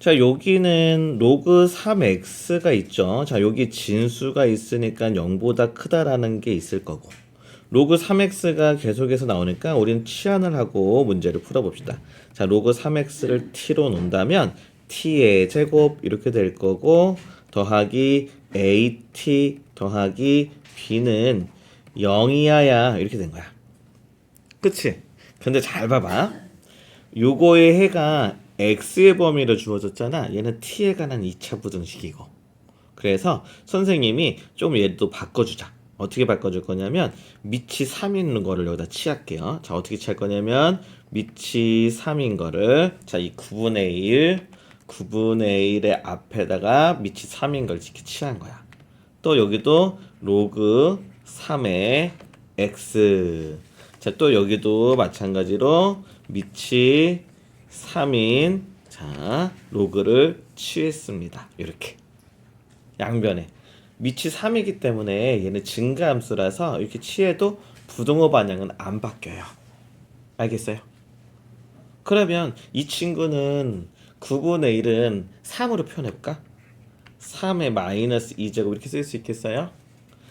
자, 여기는 로그 3x가 있죠. 자, 여기 진수가 있으니까 0보다 크다라는 게 있을 거고. 로그 3x가 계속해서 나오니까 우리는 치환을 하고 문제를 풀어봅시다. 자, 로그 3x를 t로 놓는다면 t의 제곱 이렇게 될 거고 더하기 at 더하기 b는 0이야야 이렇게 된 거야. 그치? 근데 잘 봐봐. 요거의 해가 x의 범위로 주어졌잖아. 얘는 t에 관한 2차 부등식이고. 그래서 선생님이 좀 얘도 바꿔주자. 어떻게 바꿔줄 거냐면 밑이 3 있는 거를 여기다 치할게요. 자 어떻게 치할 거냐면 밑이 3인 거를 자 이 9분의 1 9분의 1의 앞에다가 밑이 3인 걸 이렇게 치한 거야. 또 여기도 로그 3의 x 자 또 여기도 마찬가지로 밑이 3인 자 로그를 취했습니다. 이렇게 양변에 밑이 3이기 때문에 얘는 증가함수라서 이렇게 취해도 부동호 반향은 안 바뀌어요. 알겠어요? 그러면 이 친구는 9분의 1은 3으로 표현해볼까? 3의 마이너스 2제곱 이렇게 쓸 수 있겠어요?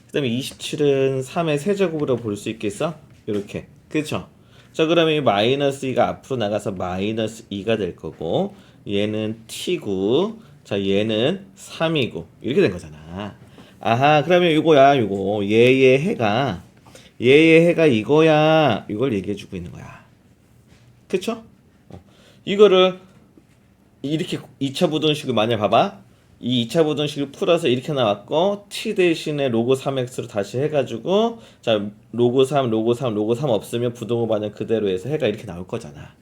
그 다음에 27은 3의 세제곱으로 볼 수 있겠어? 이렇게 그쵸? 자 그러면 이 마이너스 2가 앞으로 나가서 마이너스 2가 될 거고 얘는 t고 자 얘는 3이고 이렇게 된 거잖아 아하 그러면 이거야 이거 얘의 해가 얘의 해가 이거야 이걸 얘기해 주고 있는 거야 그쵸? 어. 이거를 이렇게 2차 부등식을 만약 봐봐. 이 2차 부등식을 풀어서 이렇게 나왔고 t 대신에 로그 3x로 다시 해가지고 자 로그 3 로그 3 로그 3 없으면 부동호 반영 그대로 해서 해가 이렇게 나올 거잖아.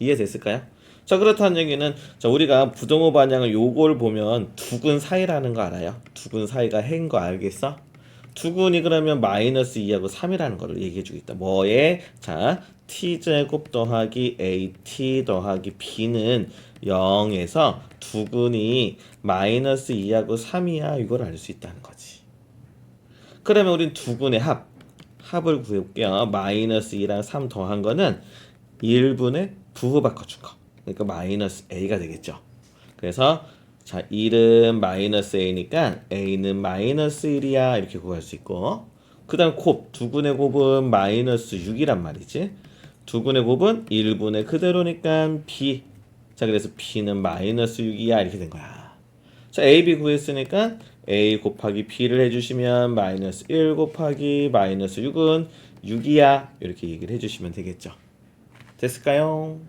이해됐을까요? 자 그렇다는 얘기는 자 우리가 부동호 반영을 요걸 보면 두근 사이라는 거 알아요? 두근 사이가 해인 거 알겠어? 두근이 그러면 마이너스 2하고 3이라는 거를 얘기해 주고 있다. 뭐에? 자, t제곱 더하기 at 더하기 b는 0에서 두근이 마이너스 2하고 3이야. 이걸 알 수 있다는 거지. 그러면 우린 두근의 합, 합을 구해볼게요. 마이너스 2랑 3 더한 거는 1분의 부호 바꿔준 거. 그러니까 마이너스 a가 되겠죠. 그래서 자 1은 마이너스 a니까 a는 마이너스 1이야. 이렇게 구할 수 있고. 그 다음 곱 두근의 곱은 마이너스 6이란 말이지. 두근의 곱은 1분의 그대로니까 b. 자 그래서 b는 마이너스 6이야. 이렇게 된 거야. 자 a, b 구했으니까 a 곱하기 b를 해주시면 마이너스 1 곱하기 마이너스 6은 6이야. 이렇게 얘기를 해주시면 되겠죠. 됐을까요?